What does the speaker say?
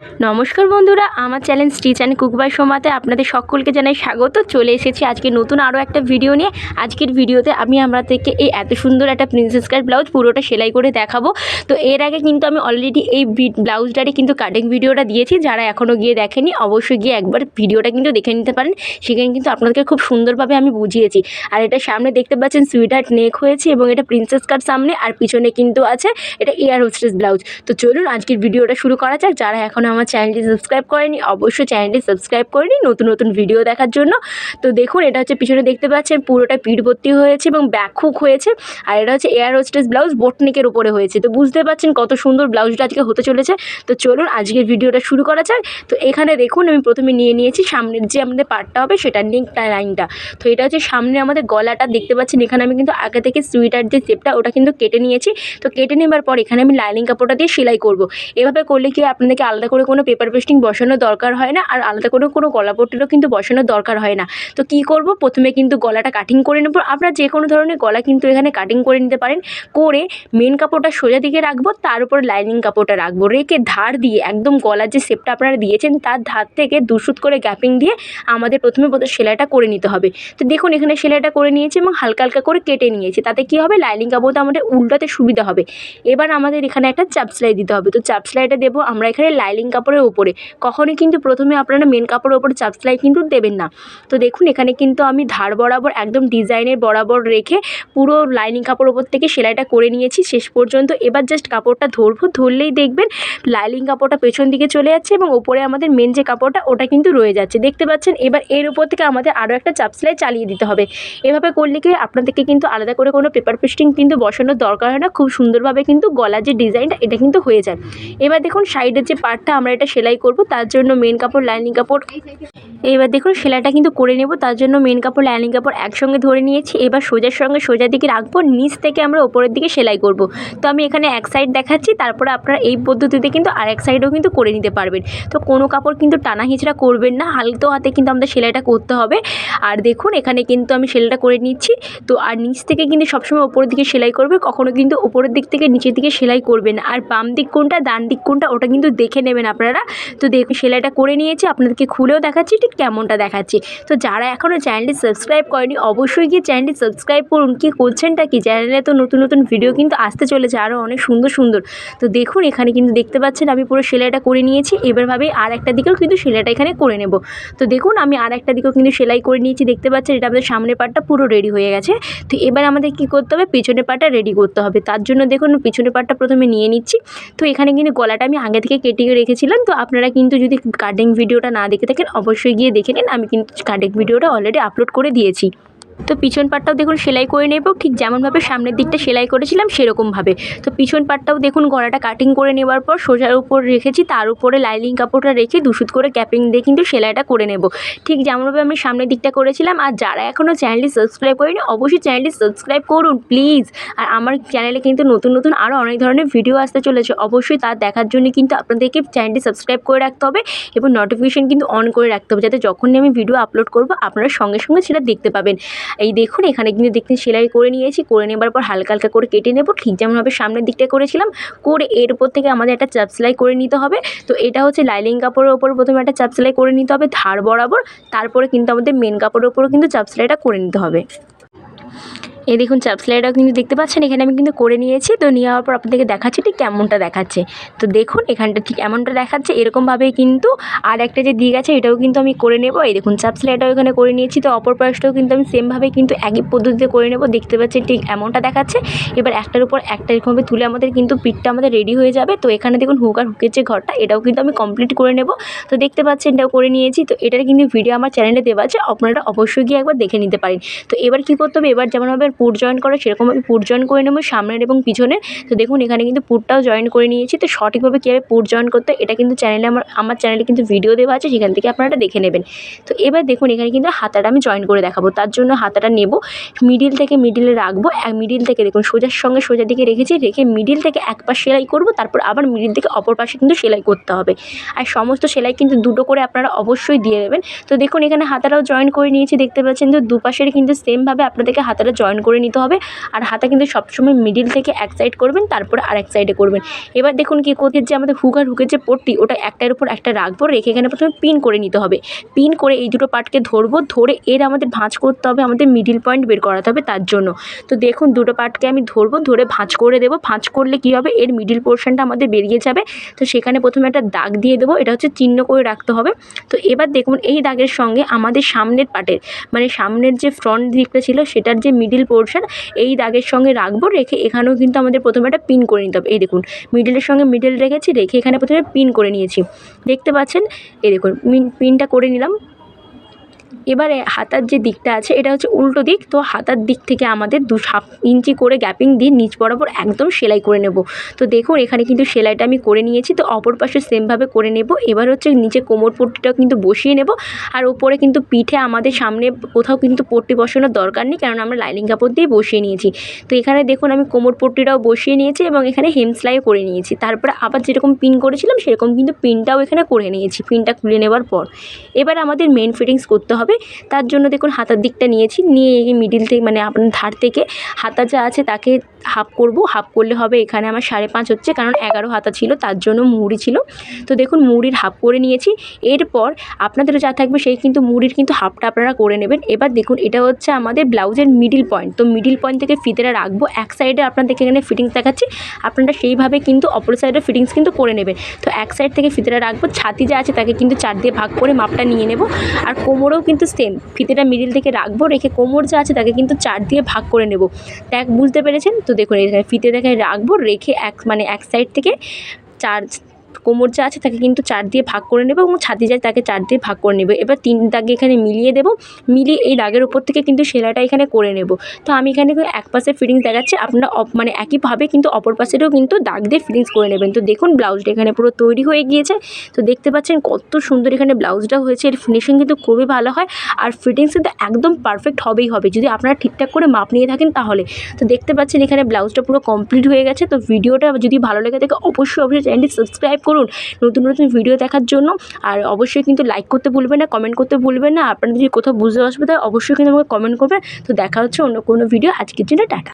নমস্কার বন্ধুরা, আমার channel stitch and cook by সোমাতে আপনাদের সকলকে জানাই স্বাগত। চলে এসেছি আজকে নতুন আরও একটা ভিডিও নিয়ে। আজকের ভিডিওতে আমি আমরা থেকে এই এত সুন্দর একটা প্রিন্সেস কাট ব্লাউজ পুরোটা সেলাই করে দেখাবো। তো এর আগে কিন্তু আমি অলরেডি এই ব্লাউজটারই কিন্তু কাটিং ভিডিওটা দিয়েছি। যারা এখনও গিয়ে দেখেনি, অবশ্যই গিয়ে একবার ভিডিওটা কিন্তু দেখে নিতে পারেন। সেখানে কিন্তু আপনাদেরকে খুব সুন্দরভাবে আমি বুঝিয়েছি। আর এটা সামনে দেখতে পাচ্ছেন সুইটার নেক হয়েছে এবং এটা প্রিন্সেস কাট সামনে আর পিছনে কিন্তু আছে, এটা এয়ার হোস্টেস ব্লাউজ তো চলুন আজকের ভিডিওটা শুরু করা যাক। যারা এখনও আমার চ্যানেলটি সাবস্ক্রাইব করেনি, অবশ্যই চ্যানেলটি সাবস্ক্রাইব করে নিন নতুন নতুন ভিডিও দেখার জন্য। তো দেখুন, এটা হচ্ছে পিছনে দেখতে পাচ্ছেন, পুরোটা পিঠ ভর্তি হয়েছে এবং ব্যাক হুক হয়েছে, আর এটা হচ্ছে এয়ার হোস্টেস ব্লাউজ বোটনেকের উপরে হয়েছে। তো বুঝতে পারছেন কত সুন্দর ব্লাউজটা আজকে হতে চলেছে। তো চলুন, আজকের ভিডিওটা শুরু করা যাক। তো এখানে দেখুন, আমি প্রথমে নিয়ে নিয়েছি, সামনের যে আমাদের পার্টটা হবে, সেটা নেকটা লাইনটা তো এটা হচ্ছে সামনে আমাদের গলাটা, দেখতে পাচ্ছেন, এখানে আমি কিন্তু আগে থেকে সুইটার যে শেপটা ওটা কিন্তু কেটে নিয়েছি। তো কেটে নেবার পর এখানে আমি লাইনিং কাপড়টা দিয়ে সেলাই করব। এভাবে করলে কি আপনাদেরকে আলাদা করে কোনো পেপার পেস্টিং বসানোর দরকার হয় না, আর আলাদা করে কোনো গলা পট্টিরও কিন্তু বসানোর দরকার হয় না। তো কী করব? প্রথমে কিন্তু গলাটা কাটিং করে নেব। আপনারা যে কোনো ধরনের গলা কিন্তু এখানে কাটিং করে নিতে পারেন। করে মেন কাপড়টা সোজা দিকে রাখব, তার উপর লাইনিং কাপড়টা রাখব। রেখে ধার দিয়ে, একদম গলার যে শেপটা আপনারা দিয়েছেন, তার ধার থেকে দুশুত করে গ্যাপিং দিয়ে আমাদের প্রথমে প্রথমে সেলাইটা করে নিতে হবে। তো দেখুন, এখানে সেলাইটা করে নিয়েছি এবং হালকা হালকা করে কেটে নিয়েছি। তাতে কী হবে? লাইনিং কাপড়টা আমাদের উল্টাতে সুবিধা হবে। এবার আমাদের এখানে একটা চাপ সেলাই দিতে হবে। তো চাপ সেলাইটা দেবো। আমরা এখানে লাইনিং কাপড়ের উপরে। কখনই কিন্তু প্রথমে আপনারা মেন কাপড়ের ওপর চাপ সেলাই কিন্তু দেবেন না। তো দেখুন, এখানে কিন্তু আমি ধার বরাবর একদম ডিজাইনের বরাবর রেখে পুরো লাইনিং কাপড় ওপর থেকে সেলাইটা করে নিয়েছি। শেষ পর্যন্ত এবার জাস্ট কাপড়টা ধরবো। ধরলেই দেখবেন লাইনিং কাপড়টা পেছন দিকে চলে যাচ্ছে এবং ওপরে আমাদের মেন যে কাপড়টা, ওটা কিন্তু রয়ে যাচ্ছে। দেখতে পাচ্ছেন, এবার এর উপর থেকে আমাদের আরও একটা চাপ সেলাই চালিয়ে দিতে হবে। এভাবে করলে কি আপনাদেরকে কিন্তু আলাদা করে কোনো পেপার পেস্টিং কিন্তু বসানোর দরকার হয় না। খুব সুন্দরভাবে কিন্তু গলার যে ডিজাইনটা এটা কিন্তু হয়ে যায়। এবার দেখুন সাইডের যে পার্টটা আমরা এটা সেলাই করব, তার জন্য মেন কাপড় লাইনিং কাপড়। এবার দেখুন, সেলাইটা কিন্তু করে নেব, তার জন্য মেন কাপড় লাইনিং কাপড় একসঙ্গে ধরে নিয়েছি। এবার সোজার সঙ্গে সোজা দিকে রাখব, নিচ থেকে আমরা ওপরের দিকে সেলাই করব। তো আমি এখানে এক সাইড দেখাচ্ছি, তারপরে আপনারা এই পদ্ধতিতে কিন্তু আর এক সাইডেও কিন্তু করে নিতে পারবেন। তো কোনো কাপড় কিন্তু টানা হিচড়া করবেন না হালতো হাতে কিন্তু আমাদের সেলাইটা করতে হবে। আর দেখুন, এখানে কিন্তু আমি সেলাইটা করে নিচ্ছি। তো আর নিচ থেকে কিন্তু সবসময় ওপরের দিকে সেলাই করবে, কখনো কিন্তু ওপরের দিক থেকে নিচের দিকে সেলাই করবেন আর বাম দিক কোনটা, ডান দিক কোনটা, ওটা কিন্তু দেখে নেবেন আপনারা। তো দেখুন, সেলাইটা করে নিয়েছি, আপনাদেরকে খুলেও দেখাচ্ছি, ঠিক কেমনটা দেখাচ্ছি। তো যারা এখনও চ্যানেলটি সাবস্ক্রাইব করেনি, অবশ্যই গিয়ে চ্যানেলটি সাবস্ক্রাইব করুন। কী করছেনটা কি? চ্যানেলে তো নতুন নতুন ভিডিও কিন্তু আসতে চলেছে আরও অনেক সুন্দর সুন্দর। তো দেখুন, এখানে কিন্তু দেখতে পাচ্ছেন, আমি পুরো সেলাইটা করে নিয়েছি। এবারভাবে আর একটা দিকেও কিন্তু সেলাইটা এখানে করে নেব। তো দেখুন, আমি আর একটা দিকেও কিন্তু সেলাই করে নিয়েছি, দেখতে পাচ্ছেন, এটা আমাদের সামনের পাটটা পুরো রেডি হয়ে গেছে। তো এবার আমাদের কী করতে হবে? পিছনের পাটটা রেডি করতে হবে। তার জন্য দেখুন, পিছনের পাটটা প্রথমে নিয়ে নিচ্ছি। তো এখানে কিন্তু গলাটা আমি আগে থেকে কেটে রেখেছিলাম তো আপনারা কিন্তু যদি কাটিং ভিডিওটা না দেখে থাকেন, অবশ্যই গিয়ে দেখে নিন। আমি কিন্তু কাটিং ভিডিওটা অলরেডি আপলোড করে দিয়েছি। তো পিছন পাটটাও দেখুন সেলাই করে নেব, ঠিক যেমনভাবে সামনের দিকটা সেলাই করেছিলাম সেরকমভাবে। তো পিছন পাটটাও দেখুন গলাটা কাটিং করে নেবার পর সোজার উপর রেখেছি, তার উপরে লাইনিং কাপড়টা রেখে দুশুত করে ক্যাপিং দিয়ে কিন্তু সেলাইটা করে নেব। ঠিক যেমনভাবে আমি সামনের দিকটা করেছিলাম, আর যারা এখনও চ্যানেলটি সাবস্ক্রাইব করেনি, অবশ্যই চ্যানেলটি সাবস্ক্রাইব করুন প্লিজ আর আমার চ্যানেলে কিন্তু নতুন নতুন আরও অনেক ধরনের ভিডিও আসতে চলেছে, অবশ্যই তার দেখার জন্য কিন্তু আপনাদেরকে চ্যানেলটি সাবস্ক্রাইব করে রাখতে হবে, এবং নোটিফিকেশান কিন্তু অন করে রাখতে হবে, যাতে যখনই আমি ভিডিও আপলোড করব, আপনারা সঙ্গে সঙ্গে সেটা দেখতে পাবেন। এই দেখুন, এখানে কিন্তু দেখতে সেলাই করে নিয়েছি, করে নেবার পর হালকা হালকা করে কেটে নেব। ঠিক যেমনভাবে সামনের দিকটা করেছিলাম, করে এর উপর থেকে আমাদের একটা চাপ সেলাই করে নিতে হবে। তো এটা হচ্ছে লাইলিং কাপড়ের ওপর প্রথমে একটা চাপ সেলাই করে নিতে হবে ধার বরাবর। তারপরে কিন্তু আমাদের মেন কাপড়ের ওপরও কিন্তু চাপ সেলাইটা করে নিতে হবে। এই দেখুন, চাপ সেলাইটাও কিন্তু দেখতে পাচ্ছেন, এখানে আমি কিন্তু করে নিয়েছি। তো নিয়ে যাওয়ার পর আপনাদেরকে দেখাচ্ছি ঠিক কেমনটা দেখাচ্ছে। তো দেখুন, এখানটা ঠিক এমনটা দেখাচ্ছে, এরকমভাবেই কিন্তু আর একটা যে দিক আছে, এটাও কিন্তু আমি করে নেব। এই দেখুন, চাপ সেলাইটাও এখানে করে নিয়েছি, তো অপর পাশটাও কিন্তু আমি সেমভাবে কিন্তু একই পদ্ধতিতে করে নেব। দেখতে পাচ্ছেন ঠিক এমনটা দেখাচ্ছে। এবার একটার উপর একটা এরকমভাবে তুলে আমাদের কিন্তু পিঠটা আমাদের রেডি হয়ে যাবে। তো এখানে দেখুন, হুক আর হুকের যে ঘরটা, এটাও কিন্তু আমি কমপ্লিট করে নেব। তো দেখতে পাচ্ছেন, এটাও করে নিয়েছি। তো এটার কিন্তু ভিডিও আমার চ্যানেলে দেওয়া আছে, আপনারা অবশ্যই গিয়ে একবার দেখে নিতে পারেন। তো এবার কী করতে হবে? এবার যেমনভাবে পুর জয়েন করে, সেরকম আমি পুর জয়েন করে নেব সামনের এবং পিছনের। তো দেখুন, এখানে কিন্তু পুরটাও জয়েন করে নিয়েছি। তো সঠিকভাবে কীভাবে পুর জয়েন করতে এটা কিন্তু চ্যানেলে আমার আমার চ্যানেলে কিন্তু ভিডিও দেওয়া আছে, সেখান থেকে আপনারা দেখে নেবেন। তো এবার দেখুন, এখানে কিন্তু হাতাটা আমি জয়েন করে দেখাবো। তার জন্য হাতাটা নেব মিডিল থেকে মিডিলে রাখব। মিডিল থেকে দেখুন, সোজার সঙ্গে সোজা দিকে রেখেছি, রেখে মিডিল থেকে এক পাশ সেলাই করব, তারপর আবার মিডিল থেকে অপর পাশে কিন্তু সেলাই করতে হবে। আর সমস্ত সেলাই কিন্তু দুটো করে আপনারা অবশ্যই দিয়ে দেবেন তো দেখুন, এখানে হাতাটাও জয়েন করে নিয়েছি, দেখতে পাচ্ছেন তো, দুপাশের কিন্তু সেমভাবে আপনাদেরকে হাতাটা জয়েন করে নিতে হবে আর হাতা কিন্তু সবসময় মিডিল থেকে এক সাইড করবেন, তারপরে আর এক সাইডে করবেন। এবার দেখুন কি কোথের যে আমাদের হুক আর হুকের যে পট্টি, ওটা একটার উপর একটা রাখব, রেখে এখানে প্রথমে পিন করে নিতে হবে। পিন করে এই দুটো পার্টকে ধরবো, ধরে এর আমাদের ভাঁজ করতে হবে, আমাদের মিডিল পয়েন্ট বের করাতে হবে তার জন্য। তো দেখুন দুটো পার্টকে আমি ধরবো, ধরে ভাঁজ করে দেবো। ভাঁজ করলে কী হবে? এর মিডিল পোর্শনটা আমাদের বেরিয়ে যাবে। তো সেখানে প্রথমে একটা দাগ দিয়ে দেবো, এটা হচ্ছে চিহ্ন করে রাখতে হবে। তো এবার দেখুন এই দাগের সঙ্গে আমাদের সামনের পার্টের মানে সামনের যে ফ্রন্ট দিকটা ছিল, সেটার যে মিডিল পোর্শন এই দাগের সঙ্গে রাখব, রেখে এখানেও কিন্তু আমাদের প্রথমে একটা পিন করে নিতে হবে। এই দেখুন মিডলের সঙ্গে মিডল রেখেছি, রেখে এখানে প্রথমে পিন করে নিয়েছি। দেখতে পাচ্ছেন? এই দেখুন পিনটা করে নিলাম। এবারে হাতার যে দিকটা আছে, এটা হচ্ছে উল্টো দিক। তো হাতার দিক থেকে আমাদের দু হাফ ইঞ্চি করে গ্যাপিং দিয়ে নিচ বরাবর একদম সেলাই করে নেব। তো দেখুন, এখানে কিন্তু সেলাইটা আমি করে নিয়েছি। তো অপর পাশে সেমভাবে করে নেব। এবার হচ্ছে নিচে কোমর পট্টিটাও কিন্তু বসিয়ে নেব। আর ওপরে কিন্তু পিঠে আমাদের সামনে কোথাও কিন্তু পট্টি বসানোর দরকার নেই, কারণ আমরা লাইনিং কাপড় দিয়ে বসিয়ে নিয়েছি। তো এখানে দেখুন, আমি কোমর পট্টিটাও বসিয়ে নিয়েছি এবং এখানে হেম সেলাইও করে নিয়েছি। তারপরে আবার যেরকম পিন করেছিলাম, সেরকম কিন্তু পিনটাও এখানে করে নিয়েছি পিনটা খুলে নেবার পর। এবার আমাদের মেন ফিটিংস করতে হবে। তার জন্য দেখুন হাতার দিকটা নিয়েছি। নিয়ে এই মিডিল থেকে মানে আপনার ধার থেকে হাতা যা আছে তাকে হাফ করব। হাফ করলে হবে এখানে আমার সাড়ে পাঁচ হচ্ছে কারণ এগারো হাতা ছিল, তার জন্য মুড়ি ছিল। তো দেখুন মুড়ির হাফ করে নিয়েছি। এরপর আপনাদের যা থাকবে সেই কিন্তু মুড়ির কিন্তু হাফটা আপনারা করে নেবেন। এবার দেখুন এটা হচ্ছে আমাদের ব্লাউজের মিডিল পয়েন্ট তো মিডিল পয়েন্ট থেকে ফিতেটা রাখব। এক সাইডে আপনাদেরকে এখানে ফিটিংস দেখাচ্ছি। আপনারা সেইভাবে কিন্তু অপর সাইডে ফিটিংস কিন্তু করে নেবেন। তো এক সাইড থেকে ফিতেটা রাখব। ছাতি যা আছে তাকে কিন্তু চার দিয়ে ভাগ করে মাপটা নিয়ে নেব। আর কোমরেও কিন্তু সেম ফিতেটা মিডিল থেকে রাখব, রেখে কোমর যা আছে তাকে কিন্তু চার দিয়ে ভাগ করে নেব। দেখ, বুঝতে পেরেছেন? তো দেখুন এখানে ফিতে দেখে রাখব, রেখে এক মানে এক সাইড থেকে চার কোমর যা আছে তাকে কিন্তু চার দিয়ে ভাগ করে নেব এবং ছাতি যায় তাকে চার দিয়ে ভাগ করে নেবে। এবার তিন দাগে এখানে মিলিয়ে দেবো। মিলিয়ে এই দাগের উপর থেকে কিন্তু সেলাইটা এখানে করে নেব। তো আমি এখানে এক পাশে ফিটিংস দেখাচ্ছি। আপনারা মানে একইভাবে কিন্তু অপর পাশেরও কিন্তু দাগ দিয়ে ফিটিংস করে নেবেন। তো দেখুন ব্লাউজটা এখানে পুরো তৈরি হয়ে গিয়েছে। তো দেখতে পাচ্ছেন কত সুন্দর এখানে ব্লাউজটা হয়েছে। এর ফিনিশিং কিন্তু খুবই ভালো হয়। আর ফিটিংস কিন্তু একদম পারফেক্ট হবেই হবে। যদি আপনারা ঠিকঠাক করে মাপ নিয়ে থাকেন তাহলে। তো দেখতে পাচ্ছেন এখানে ব্লাউজটা পুরো কমপ্লিট হয়ে গেছে। তো ভিডিওটা যদি ভালো লেগে থাকে অবশ্যই অবশ্যই চ্যানেলটি সাবস্ক্রাইব করুন। নতুন নতুন ভিডিও দেখার জন্য। আর অবশ্যই কিন্তু লাইক করতে ভুলবেন না কমেন্ট করতে ভুলবেন না। আপনারা যদি কোথাও বুঝতে অসুবিধা হয়, অবশ্যই কিন্তু আমাকে কমেন্ট করবেন। তো দেখা হচ্ছে অন্য কোনো ভিডিও আজকের জন্য টাটা।